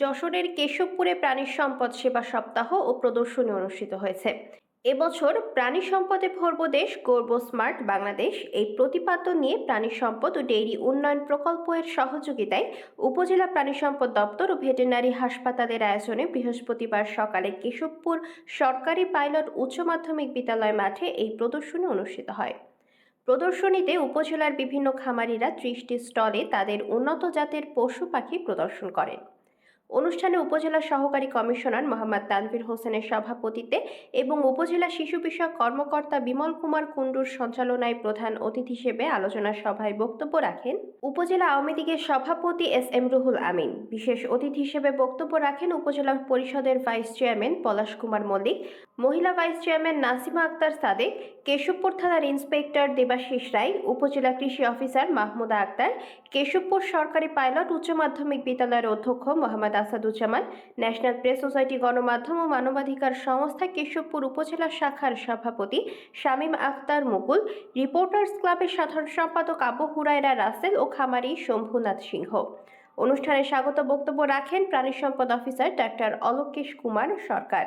যশোরের কেশবপুরে প্রাণী সম্পদ সেবা সপ্তাহ ও প্রদর্শনী অনুষ্ঠিত হয়েছে। এবছর প্রাণী সম্পদে ভরব দেশ গর্ব স্মার্ট বাংলাদেশ। এই প্রতিপাদ্য নিয়ে প্রাণী সম্পদ ও ডেইরি উন্নয়ন প্রকল্প এর সহযোগিতায় উপজেলা প্রাণী সম্পদ দপ্তর ও ভেটেরিনারি হাসপাতালের আয়োজনে বৃহস্পতিবার সকালে কেশবপুর সরকারি পাইলট উচ্চ মাধ্যমিক বিদ্যালয় মাঠে এই প্রদর্শনী অনুষ্ঠিত হয়। প্রদর্শনীতে উপজেলার বিভিন্ন খামারিরা ত্রিশটি স্টলে তাদের উন্নত জাতের পশু পাখি প্রদর্শন করেন। অনুষ্ঠানে উপজেলা সহকারী কমিশনার মোহাম্মদ তানভীর হোসেনের সভাপতিত্বে এবং উপজেলা শিশু বিষয়ক কর্মকর্তা বিমল কুমার কুণ্ডুর সঞ্চালনায় প্রধান অতিথি হিসেবে আলোচনা সভায় বক্তব্য রাখেন উপজেলা আওয়ামী লীগের সভাপতি এস এম রুহুল আমিন। বিশেষ অতিথি হিসেবে বক্তব্য রাখেন উপজেলা পরিষদের ভাইস চেয়ারম্যান পলাশ কুমার মল্লিক, মহিলা ভাইস চেয়ারম্যান নাসিমা আক্তার সাদেক, কেশবপুর থানার ইন্সপেক্টর দেবাশিস রায়, উপজেলা কৃষি অফিসার মাহমুদা আক্তার, কেশবপুর সরকারি পাইলট উচ্চ মাধ্যমিক বিদ্যালয়ের অধ্যক্ষ Mohammad Asaduzzaman national press society গণমাধ্যম ও মানবাধিকার সংস্থা কেশবপুর উপজেলা শাখার সভাপতি শামীম আক্তার মুকুল রিপোর্টার্স ক্লাবের সাধারণ সম্পাদক আবু হুরায়রা রাসেল ও খামারি শম্ভুনাথ সিংহ। অনুষ্ঠানে স্বাগত বক্তব্য রাখেন প্রাণী সম্পদ অফিসার ডাক্তার অলোকেশ কুমার সরকার।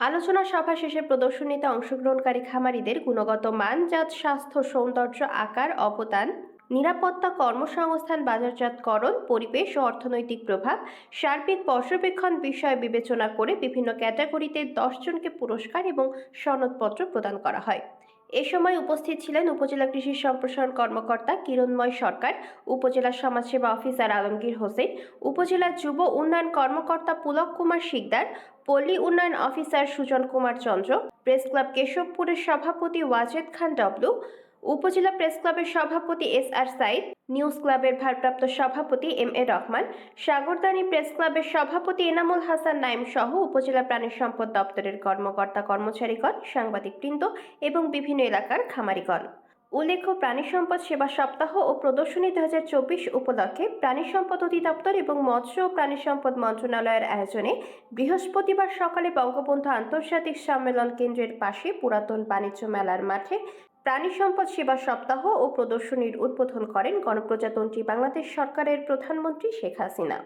আলোচনা সভা শেষে প্রদর্শনীতে অংশগ্রহণকারী খামারিদের গুণগত মান, জাত, স্বাস্থ্য, সৌন্দর্য, আকার, অবদান নিরাপত্তা কর্মসংস্থান বাজারজাতকরণ, পরিবেশ ও অর্থনৈতিক প্রভাব, সার্বিক পর্যবেক্ষণ বিষয় বিবেচনা করে বিভিন্ন ক্যাটাগরিতে দশজনকে পুরস্কার এবং সনদপত্র প্রদান করা হয়। এ সময় উপস্থিত ছিলেন উপজেলা কৃষি সম্প্রসারণ কর্মকর্তা কিরণময় সরকার, উপজেলা সমাজসেবা অফিসার আলমগীর হোসেন, উপজেলা যুব উন্নয়ন কর্মকর্তা পুলক কুমার শিকদার, পল্লী উন্নয়ন officer Sujan Kumar Chandra, press club কেশবপুরের সভাপতি ওয়াজেদ খান ডব্লু উপজেলা প্রেস ক্লাবের সভাপতি এস আর সাইদ, নিউজ ক্লাবের ভারপ্রাপ্ত সভাপতি M A Rahman, Sagardani press ক্লাবের সভাপতি এনামুল হাসান নাইম সহ উপজেলা প্রাণী সম্পদ দপ্তরের কর্মকর্তা কর্মচারীগণ সাংবাদিকবৃন্দ এবং বিভিন্ন এলাকার খামারিগণ। উল্লেখ্য, প্রাণী সম্পদ সেবা সপ্তাহ ও প্রদর্শনী দু হাজার চব্বিশ উপলক্ষে প্রাণী সম্পদ অধিদপ্তর এবং মৎস্য ও প্রাণী সম্পদ মন্ত্রণালয়ের আয়োজনে বৃহস্পতিবার সকালে বঙ্গবন্ধু আন্তর্জাতিক সম্মেলন কেন্দ্রের পাশে পুরাতন বাণিজ্য মেলার মাঠে প্রাণী সম্পদ সেবা সপ্তাহ ও প্রদর্শনীর উদ্বোধন করেন গণপ্রজাতন্ত্রী বাংলাদেশ সরকারের প্রধানমন্ত্রী শেখ হাসিনা।